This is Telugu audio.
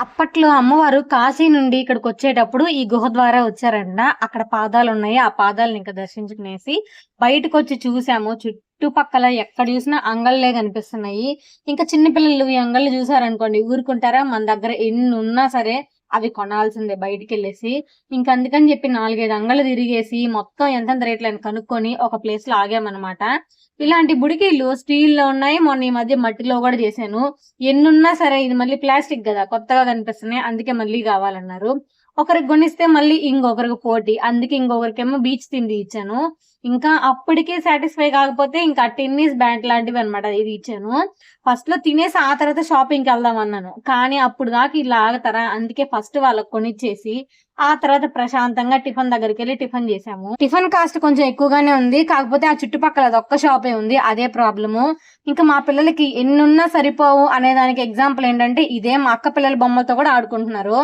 అప్పట్లో అమ్మవారు కాశీ నుండి ఇక్కడికి వచ్చేటప్పుడు ఈ గుహ ద్వారా వచ్చారంట. అక్కడ పాదాలు ఉన్నాయి. ఆ పాదాలను ఇంకా దర్శించుకునేసి బయటకు వచ్చి చూసాము. చుట్టుపక్కల ఎక్కడ చూసినా అంగళ్ళే కనిపిస్తున్నాయి. ఇంకా చిన్నపిల్లలు ఈ అంగళ్ళు చూసారనుకోండి ఊరుకుంటారా? మన దగ్గర ఎన్ని ఉన్నా సరే అవి కొనాల్సిందే బయటికి వెళ్ళేసి ఇంకా అందుకని చెప్పి నాలుగైదు అంగలు తిరిగేసి మొత్తం ఎంతెంత రేట్లను కనుక్కొని ఒక ప్లేస్లో ఆగామన్నమాట. ఇలాంటి బుడికిళ్ళు స్టీల్లో ఉన్నాయి. మొన్న ఈ మధ్య మట్టిలో కూడా చేశాను. ఎన్నున్నా సరే ఇది మళ్ళీ ప్లాస్టిక్ కదా కొత్తగా కనిపిస్తున్నాయి. అందుకే మళ్ళీ కావాలన్నారు. ఒకరికి కొనిస్తే మళ్ళీ ఇంకొకరికి పోటీ. అందుకే ఇంకొకరికేమో బీచ్ తిండి ఇచ్చాను. ఇంకా అప్పటికే సాటిస్ఫై కాకపోతే ఇంకా టెన్నిస్ బ్యాట్ లాంటివి అనమాట ఇది ఇచ్చాను. ఫస్ట్లో తినేసి ఆ తర్వాత షాపింగ్కి వెళ్దాం అన్నాను. కానీ అప్పుడు దాకా ఇలా ఆగుతారా? అందుకే ఫస్ట్ వాళ్ళకి కొనిచ్చేసి ఆ తర్వాత ప్రశాంతంగా టిఫిన్ దగ్గరికి వెళ్ళి టిఫిన్ చేసాము టిఫిన్ కాస్ట్ కొంచెం ఎక్కువగానే ఉంది. కాకపోతే ఆ చుట్టుపక్కల అది ఒక్క షాపే ఉంది. అదే ప్రాబ్లము ఇంకా మా పిల్లలకి ఎన్నున్నా సరిపోవు అనే దానికి ఎగ్జాంపుల్ ఏంటంటే ఇదే మా అక్క పిల్లల బొమ్మలతో కూడా ఆడుకుంటున్నారు.